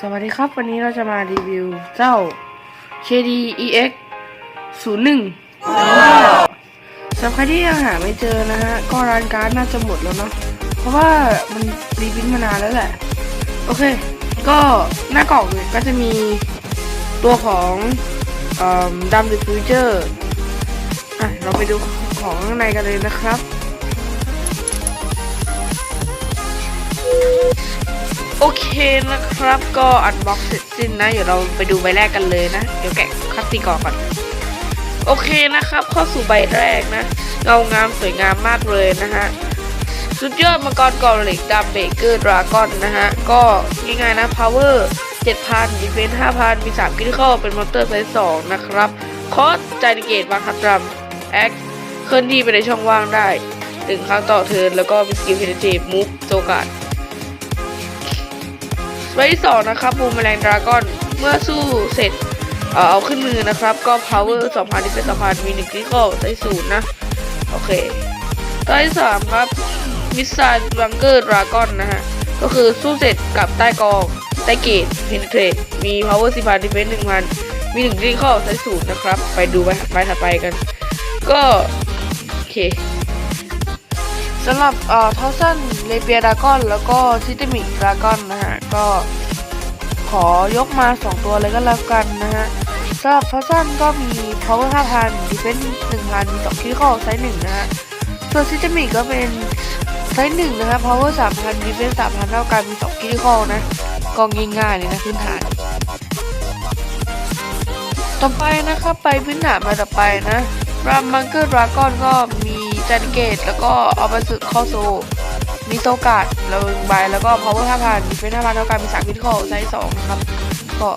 สวัสดีครับ วันนี้เราจะมารีวิวเจ้า KDEX 01สำหรับใครที่ยังหาไม่เจอนะฮะ ก็ร้านการ์ดน่าจะหมดแล้วเนาะเพราะว่ามันรีพิมพ์มานานแล้วแหละ โอเค ก็หน้ากล่องเนี่ยก็จะมีตัวของดัมเดอะฟิวเจอร์อะ เราไปดูของข้างในกันเลยนะครับ โอเคนะครับก็อันบ็อกเสร็จสิ้นนะ เดี๋ยวเราไปดูใบแรกกันเลยนะ เดี๋ยวแกะคัตติกรก่อน โอเคนะครับ เข้าสู่ใบแรกนะ เงางามสวยงามมากเลยนะฮะสุดยอดมังกรกอเหล็กดัมเบเกอร์ดราก้อนนะฮะ ก็ง่ายๆนะ power 7,000 defense 5,000 มี3คิดเข้าเป็นมอนเตอร์ไซส์2นะครับ คอสใจนิเกตบางคัตรัมแอคเคลื่อนที่ไปในช่องว่างได้ถึงครั้งต่อเทิร์นแล้วก็มีสกิลเพนเทปมุกโจกาด ใบที่สองนะครับบูมแมลงดราก้อน เมื่อสู้เสร็จเอ่อเอาขึ้นมือนะครับ ก็ power 2,000ที่เป็น2,000มี1คลิกก็ใส่ศูนย์นะ โอเคตัวที่สามครับมิสไซล์บังเกอร์ดราก้อนนะฮะ ก็คือสู้เสร็จกับใต้กองใต้เกตเพนเทรมี power 4,000 defense 1,000 มี1คลิกก็ใส่ศูนย์นะครับ ไปดูใบถัดไปกัน ก็ โอเค สำหรับเอ่อทอสันเลเปียดากอนแล้วก็ซิตมิกดากอนนะฮะ ก็ขอยกมา 2 ตัวเลยก็แล้วกันนะฮะสำหรับทอสันก็มี power 5,000 defense 1,000มี2คิข้อไซส์1นะฮะ ส่วนซิตมิกก็เป็นไซส์1นะฮะ power 3,000 defense 3,000 เท่ากันมี2คิข้อนะก็ง่ายๆเลยนะพื้นฐาน ต่อไปนะครับไปพื้นฐานมาต่อไปนะรัมบังเกอร์ดราก้อนก็มี จันเกต แล้วก็เอาไปสึกข้อโซมีโซกาดเราหนึ่งใบแล้วก็ power 5,000 defense 5,000เท่ากันมี3คิดข้อไซส์2นะครับก็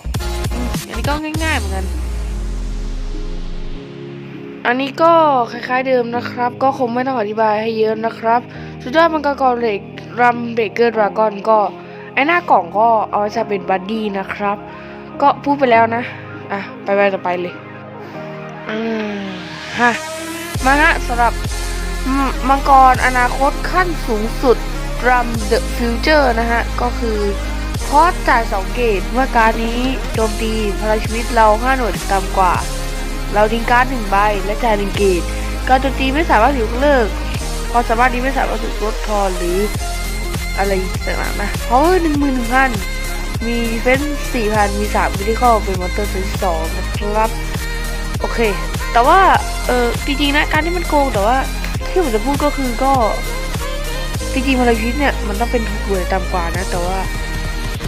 อันนี้ก็ง่ายๆเหมือนกัน อันนี้ก็คล้ายๆเดิมนะครับ ก็คงไม่ต้องอธิบายให้เยอะนะครับ สุดยอดมังกรกรเหล็กรัมเบเกอร์ดราก้อนก็ไอหน้ากล่องก็เอาไว้จะเป็นบัดดี้นะครับ ก็พูดไปแล้วนะ อะ ไปไปต่อไปเลย อืมฮะมาฮะสำหรับ มังกรอนาคตขั้นสูงสุดรัมเดอะฟิวเจอร์นะฮะ ก็คือคอสจ่าย2เกตเมื่อการนี้โจมตีพลังชีวิตเรา 5 หน่วยต่ำกว่า เราทิ้งการ์ดหนึ่งใบและจ่ายหนึ่งเกตการโจมตีไม่สามารถถูกเลิกความสามารถนี้ไม่สามารถถูกลดทอนหรืออะไรต่างๆนะเพราะว่าหนึ่งหมื่นหนึ่งพันมีเฟ้นสี่พันมีสามวิธีข้อเป็นมอนเตอร์เซนสองนะครับ โอเค แต่ว่า เออจริงๆนะ การที่มันโกงแต่ว่า ที่ผมจะพูดก็คือก็จริงๆพลังชีวิตเนี่ยมันต้องเป็นทุกเวอร์ต่ำกว่านะ แต่ว่า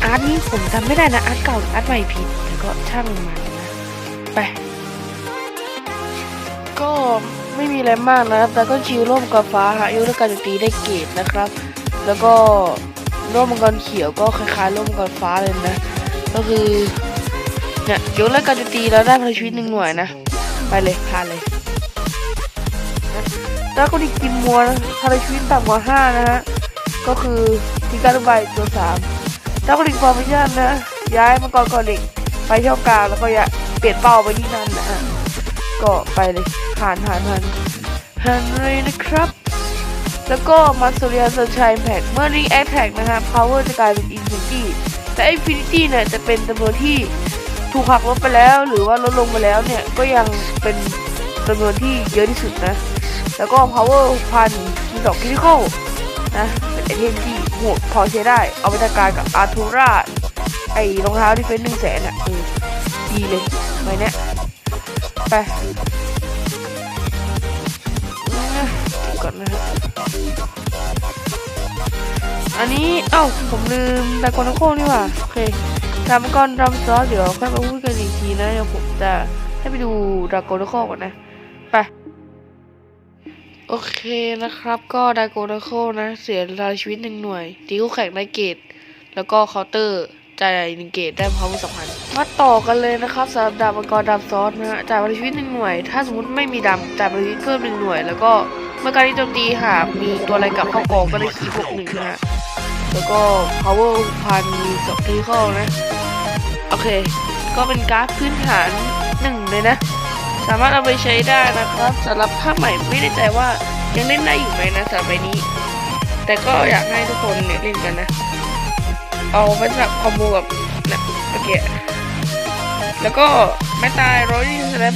อาร์ตนี้ผมจำไม่ได้นะอาร์ตเก่าอาร์ตใหม่ผิดแต่ก็ช่างมันนะไปก็ไม่มีอะไรมากนะครับแต่ก็ชิลร่วมกับฟ้าหายุทธการโจมตีได้เกรดนะครับ แล้วก็ร่วมมังกรเขียวก็คล้ายๆร่วมมังกรฟ้าเลยนะ ก็คือเนี่ยยกเลิกการโจมตีแล้วได้พลังชีวิตหนึ่งหน่วยนะ ไปเลยพาเลย แล้วก็ดีกินมัวนะพลังชีวิตต่ำกว่าห้านะฮะ ก็คือทีการใบายตัวสามแล้วก็ดีฟอร์มชั่นนะ ย้ายมังกรกอเหล็กไปช่องกลางแล้วก็อย่าเปลี่ยนเป้าไปที่นั่นนะฮะก็ไปเลยผ่านผ่านผ่านผ่านเลยนะครับ แล้วก็มาสุริยาสชัยแพ็กเมื่อรีแอคแท็กนะครับ power จะกลายเป็น infinity แต่ infinity เนี่ยจะเป็นจำนวนที่ถูกหักลบไปแล้ว หรือว่าลดลงไปแล้วเนี่ยก็ยังเป็นจำนวนที่เยอะที่สุดนะ แล้วก็ power พันมีสองคิทิคอลนะเป็นไอเทมที่โหดพอใช้ได้ เอาไปจัดการกับอาร์ทูราไอรองเท้าที่เป็นหนึ่งแสนอะดีเลยไปเนี้ยไปก่อนนะอันนี้ เอ้า ผมลืมดากอนโคนี่ว่าโอเคทำก่อนรำซอสเดี๋ยวค่อยมาพูดกันอีกทีนะ เดี๋ยวผมจะให้ไปดูดากอนโคก่อนนะ โอเคนะครับ ก็ดากอนโคนะ เสียรายชีวิตหนึ่งหน่วยตีคู่แข่งได้เกต แล้วก็เคาน์เตอร์จ่ายหนึ่งเกตได้พาวเวอร์สองพันธ์มาต่อกันเลยนะครับสำหรับดาบมังกรดาบซอสนะฮะจ่ายพลังชีวิตหนึ่งหน่วย ถ้าสมมติไม่มีดำจ่ายพลังชีวิตเพิ่มหนึ่งหน่วย แล้วก็เมื่อการที่โจมตีหากมีตัวอะไรกลับเข้ากองก็ได้คีบวกหนึ่งนะฮะแล้วก็ power พันมีสองทีเข้านะ โอเค ก็เป็นการ์ดพื้นฐานหนึ่งเลยนะามารถเอาไปใช้ได้นะครับสำหรับภาคใหม่ไม่แน่ใจว่ายังเล่นได้อยู่ไหมนะสำหรับใบนี้ แต่ก็อยากให้ทุกคนเนี่ยเล่นกันนะ เอาไปสำหรับคอมโบกับนะโอเคแล้วก็แม่ตายร้อยยี่สแล้ว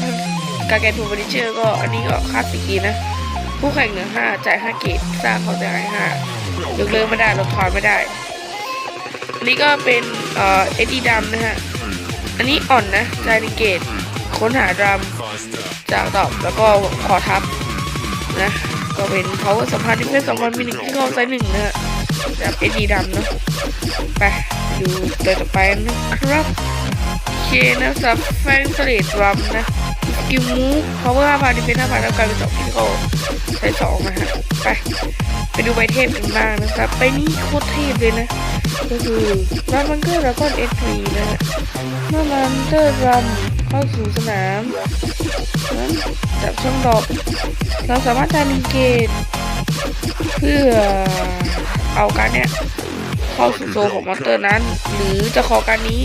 การแกนทูบริเชอร์ก็อันนี้ก็คลาสสิกีนะผู้แข่งเหนือห้าจ่ายห้าเกตสร้างเขาจ่ายห้ายกเลิกไม่ได้ลดทอนไม่ได้นนี้ก็เป็นเอ่อเอ็ดดี้ดัมนะฮะ อันนี้อ่อนนะจ่ายหนึ่งเกต ค้นหาดรัมจากตอบแล้วก็ขอทับนะก็เป็นเขาสัมพันธ์ที่เพศสองคนมีหนึ่งที่เข้าไซส์หนึ่งนะฮะเอ็ดดี้ดัมเนาะไปดูต่อไปนะครับเคนะสับแฟงสเลดรัมนะกิมูฟพาวเวอร์ห้าพันดิเฟนห้าพันแล้วกลายเป็นสองที่เขาใช้สองนะฮะไป ไปดูใบเทพกันบ้างนะครับไปนี่โคตรเทพเลยนะ ก็คือรันบังเกอร์แล้วก็เอ็กซ์นะฮะเมื่อมันเตอร์รัมเข้าสู่สนามนั้นจับช่องดอก เราสามารถจะลิงเกตเพื่อเอาการเนี้ยเข้าสู่โซนของมอนเตอร์นั้น หรือจะขอการนี้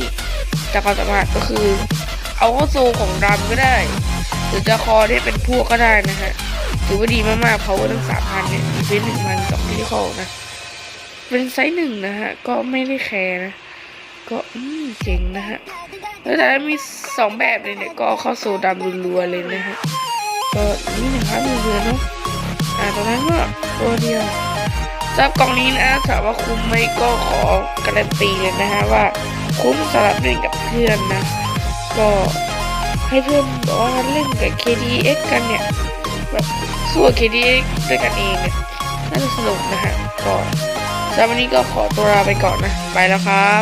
จากความสามารถก็คือ เอาเข้าโซนของรัมก็ได้ หรือจะคอได้เป็นพวกก็ได้นะฮะ ถือว่าดีมากๆ power ทั้งสามพันเนี่ยอีเวนหนึ่งพันสองที่เขานะ เป็นไซส์หนึ่งนะฮะ ก็ไม่ได้แคร์นะ ก็อืมเจ๋งนะฮะ แล้วแต่มีสองแบบเลยเนี่ยก็เข้าโซดำรัวๆเลยนะฮะ ก็นี่นึ่งครับเรือๆเนาะอ่าตอนนั้นก็ตัวเดียวสำหรับกล่องนี้นะถามว่าคุ้มไหมก็ขอการันตีเลยนะฮะว่าคุ้มสำหรับเล่นกับเพื่อนนะ ก็ให้เพื่อนบอกว่าเล่นกับ KDX กันเนี่ยแบบ สู้กับ KDX ด้วยกันเองเนี่ยน่าจะสนุกนะฮะก็สำหรับวันนี้ก็ขอตัวลาไปก่อนนะ ไปแล้วครับ